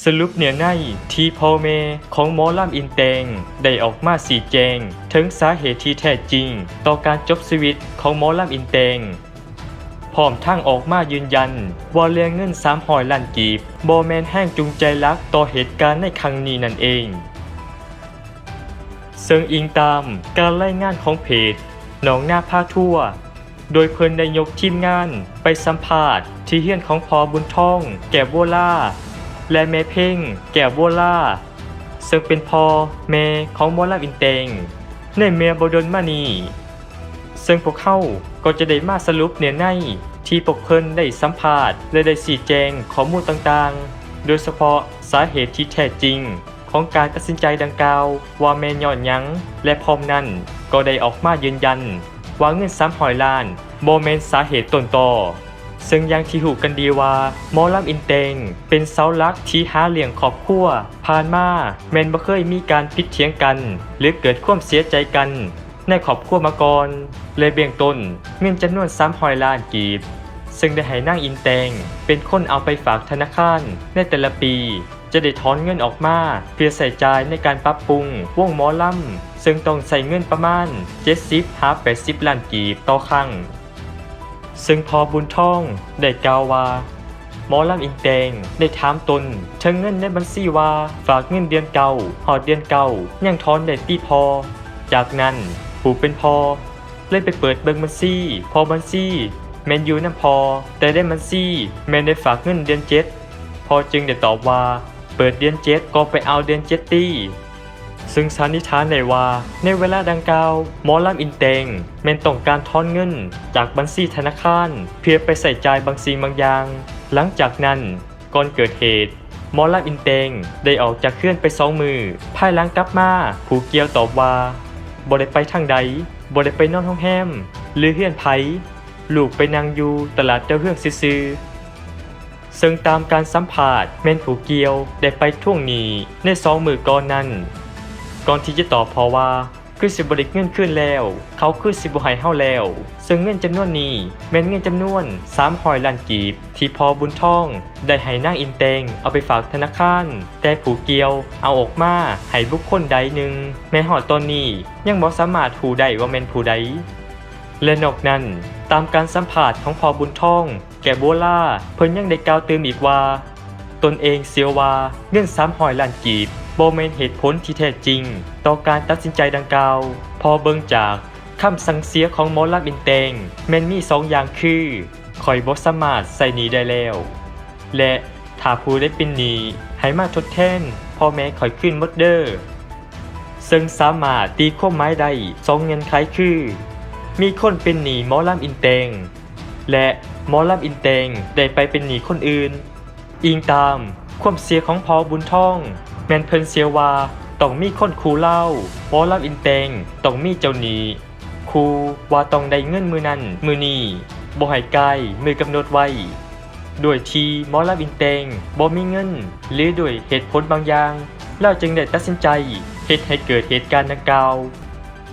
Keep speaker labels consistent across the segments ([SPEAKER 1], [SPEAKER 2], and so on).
[SPEAKER 1] สรุปเนื้อในที่พ่อแม่ของหมอลำอินเตงได้ออกมาสีแจง ถึงสาเหตุที่แท้จริง ต่อการจบชีวิตของหมอลำอินเตงพร้อมทั้งออกมายืนยัน ว่าเรื่องเงิน3หอยล้านกีบโบแมนแห้งจูงใจรักต่อเหตุการณ์ในครั้งนี้นั่นเอง ซึ่งอิงตามการรายงานของเพจหนองหน้าภาทั่ว โดยเพิ่นได้ยกทีมงานไปสัมภาษณ์ที่เฮียนของพอบุญท่อง แก่บัวล่า และแม่เพ่ง แก่บัวล่า ซึ่งเป็นพ่อแม่ของหมอลำอินเตง ในเมียบดลมานี ซึ่งพวกเขาก็จะได้มาสรุปเนื้อในที่พวกเพิ่นได้สัมภาษณ์และได้สีแจงข้อมูลต่างๆ โดยเฉพาะสาเหตุที่แท้จริงของการตัดสินใจดังกล่าวว่าแม่นยอนยังและพร้อมนั้นก็ได้ออกมายืนยัน ว่าเงินสามหอยล้านโมเมนต์สาเหตุต้นต่อ ซึ่งยังที่หูกันดีว่าหมอลำอินเตงเป็นเสาหลักที่หาเลี้ยงครอบครัวผ่านมาแมนบ่เคยมีการพิดเถียงกัน หรือเกิดความเสียใจกัน ในครอบครัวมาก่อนเลยเบี่ยงต้นเงินจำนวน300ล้านกีบ ซึ่งได้ให้นางอินแตงเป็นคนเอาไปฝากธนาคารในแต่ละปีจะได้ถอนเงินออกมา เพื่อใส่ใจในการปรับปรุงวงหมอลำซึ่งต้องใส่เงินประมาณ 70หา80 ล้านกีบต่อครั้ง ซึ่งพอบุญท่องได้กล่าวว่าหมอลำอินแตงได้ถามตนถึงเงินในบัญชีว่าฝากเงินเดือนเก่าหอดเดือนเก่ายังทอนได้ตีพอ จากนั้นผู้เป็นพอเลยไปเปิดเบิงบัญชีพอบัญชีแมนยูนั่นพอ แต่ได้บัญชีแมนได้ฝากเงินเดือนเจ็ดพอจึงได้ตอบว่า เปิดเดือนเจ็ดก็ไปเอาเดือนเจ็ดตี้ ซึ่งสันนิษฐานได้ว่า ในเวลาดังกล่าวหมอลำอินเตงแม่นต้องการทอนเงิน จากบัญชีธนาคาร เพื่อไปใส่ใจบางสิ่งบางอย่าง หลังจากนั้นก่อนเกิดเหตุหมอลำอินเตงได้ออกจากเคลื่อนไปสองมือภายหลังกลับมาผู้เกียวตอบว่าบ่ได้ไปทางใดบ่ได้ไปนอนห้องแฮมหรือเฮือนไผลูกไปนั่งอยู่ตลาดเจ้าเฮืองซื่อซึ่งตามการสัมภาษณ์แม่นผูเกียวได้ไปท่วงหนีในสองมือก่อนนั้น ก่อนที่จะตอบพอว่าคือสิบริกเงินขึ้นแล้ว เขาคือสิบหายเฮาแล้ว ซึ่งเงินจำนวนนี้แม่นเงินจำนวน3หอยล้านกีบ ที่พอบุญท่อง ได้ให้นางอินเตงเอาไปฝากธนาคาร แต่ผู้เกียวเอาออกมาให้บุคคลใดหนึ่งแม้หอดตอนนี้ยังบ่สามารถผู้ใดว่าแม่นผู้ใดและนอกนั้นตามการสัมผัสของพอบุญท่อง แก่โบล่าเพิ่นยังได้กล่าวเติมอีกว่า ตนเองเสียวว่าเงิน3หอยล้านกีบ บเมนเหตุผลที่แท้จริง ต่อการตัดสินใจดังกล่าวพอเบิ่งจากคำสั่งเสียของหมอลำอินเตงแม่นมีสองอย่างคือคอยบ่สามารถใส่หนี้ได้แล้ว และถ้าผู้ได้เป็นหนี้ให้มาทดแทนพ่อแม่คอยขึ้นมดเด้อซึ่งสามารถตีความหมายได้สองเงื่อนไขคือ มีคนเป็นหนี้มอลำอินเตง และมอลำอินเตงได้ไปเป็นหนี้คนอื่น อิงตามความเสียของพอบุญท่อง มนเพิ่นเสียว่าต้องมีคนคูเล่าหมอลำอินเตงต้องมีเจ้าหนี้คูว่าต้องได้เงินมือนั้นมือนี้บ่ให้ไกลมือกำหนดไว้ด้วยทีมอลำอินเตงบ่มีเงิน หรือด้วยเหตุผลบางอย่างเราจึงได้ตัดสินใจเหตุให้เกิดเหตุการณ์ดังกล่าว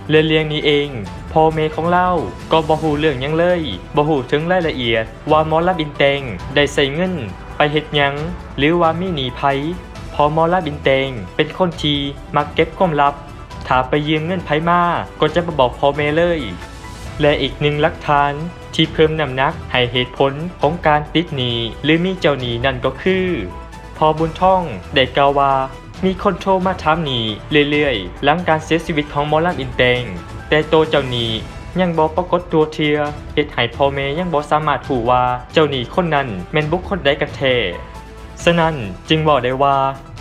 [SPEAKER 1] เรื่องเลี้ยงนี้เองพ่อเมของเราก็บ่ฮู้เรื่องยังเลยบ่ฮู้ถึงรายละเอียดว่ามอลำอินเตงได้ใส่เงิน ไปเฮ็ดหยัง หรือว่ามีหนีภัย พอมอลำอินเตง เป็นคนทีมักเก็บความลับถ้าไปยืมเงินไผมาก็จะมาบอกพ่อเมเลย และอีกหนึ่งลักฐานที่เพิ่มน้ำหนักให้เหตุผลของการติดหนี้หรือมีเจ้าหนี้นั่นก็คือ พอบุญท่องได้กล่าวว่ามีคนโทรมาถามหนี้เรื่อยๆ หลังการเสียชีวิตของมอลำอินเตง แต่โตวเจ้าหนี้ยังบ่ปรากฏตัวเทียเฮ็ดให้พ่อแม่ยังบ่สามารถถูกว่าเจ้าหนี้คนนั้นแม่นบุคคลใดกันแท้ฉะนั้นจึงบอกได้ว่า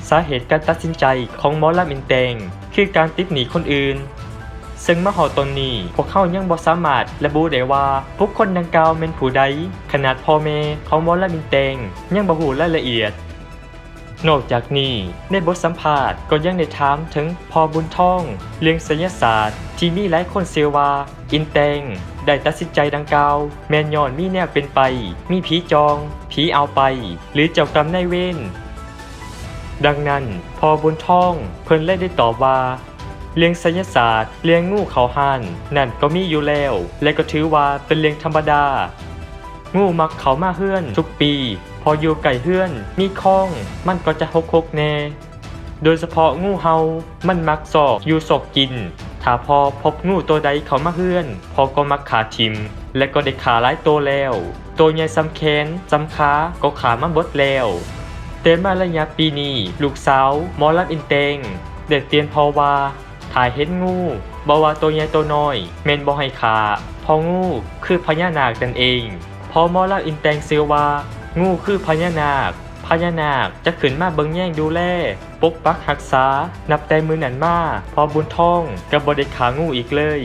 [SPEAKER 1] สาเหตุการตัดสินใจของหมอลำอินเตงคือการติดหนีคนอื่น ซึ่งมหอตนนี้พวกเขายังบ่สามารถระบุได้ว่าบุคคลดังกล่าวเป็นผู้ใดขนาดพ่อแม่ของหมอลำอินเตงยังบ่ฮู้รายละเอียดนอกจากนี้ในบทสัมภาษณ์ก็ยังได้ถามถึงพอบุญท่อง เรื่องศิลศาสตร์ ที่มีหลายคนเชื่อว่าอินเตง ได้ตัดสินใจดังกล่าว แมนยอนมีแนวเป็นไป มีผีจอง ผีเอาไป หรือเจ้ากรรมนายเวร ดังนั้นพอบุญท่อง เพิ่นเลยได้ตอบว่าเรื่องศิลศาสตร์เรื่องงูเขาห่านนั่นก็มีอยู่แล้ว และก็ถือว่าเป็นเรื่องธรรมดา งูมักเขามาเฮือน ทุกปี พออยู่ไก่เฮือน มีคล้อง มันก็จะหกคกแน่ โดยเฉพาะงูเห่ามันมักซอกอยู่ซอกกิน ถ้าพอพบงูตัวใดเขามาเฮือน พอก็มักขาทิม และก็ได้ขาหลายตัวแล้ว ตัวใหญ่ซ้ำแขนซ้ำขาก็ขามาบดแล้ว แต่มาระยะปีนี้ลูกสาวมอลัดอินเตง เด็กเตียนพอว่า ถ่ายเห็นงูบอว่าตัวใหญ่ตัวน้อย เมนบอให้ขาพองูคือพญานาคนั่นเอง พอมอลัดอินเตงเสือว่า งูคือพญานาคพญานาคจะขึ้นมาเบิงแย่งดูแลปกปักรักษา นับแต่มือนันมา พอบุญท่องกับบไดขางูอีกเลย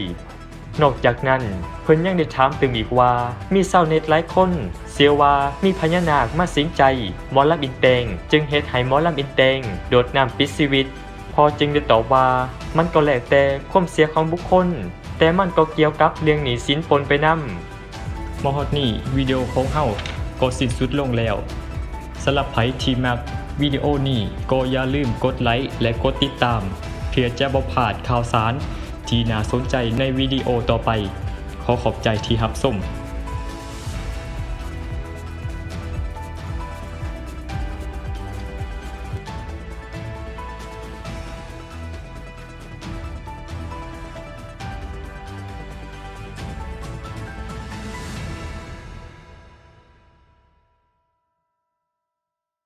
[SPEAKER 1] นอกจากนั้น เพิ่นยังได้ถามตึงอีกว่า มีเศร้าวเน็ตหลายคนเสียว่ามีพญานาคมาสิงใจหมอลำอินเตง จึงเฮ็ดให้หมอลำอินเตง โดดน้ำปิดชีวิต พอจึงได้ตอบว่า มันก็แล้วแต่ความเสียของบุคคล แต่มันก็เกี่ยวกับเรื่องหนีสินปนไปนำมอฮอดนี่วิดีโอของเฮาก็สิ้นสุดลงแล้วสำหรับไผที่มักวิดีโอนี้ก็อย่าลืมกดไลค์และกดติดตาม เพื่อจะบ่พลาดข่าวสาร ที่น่าสนใจในวิดีโอต่อไป ขอขอบใจที่รับชม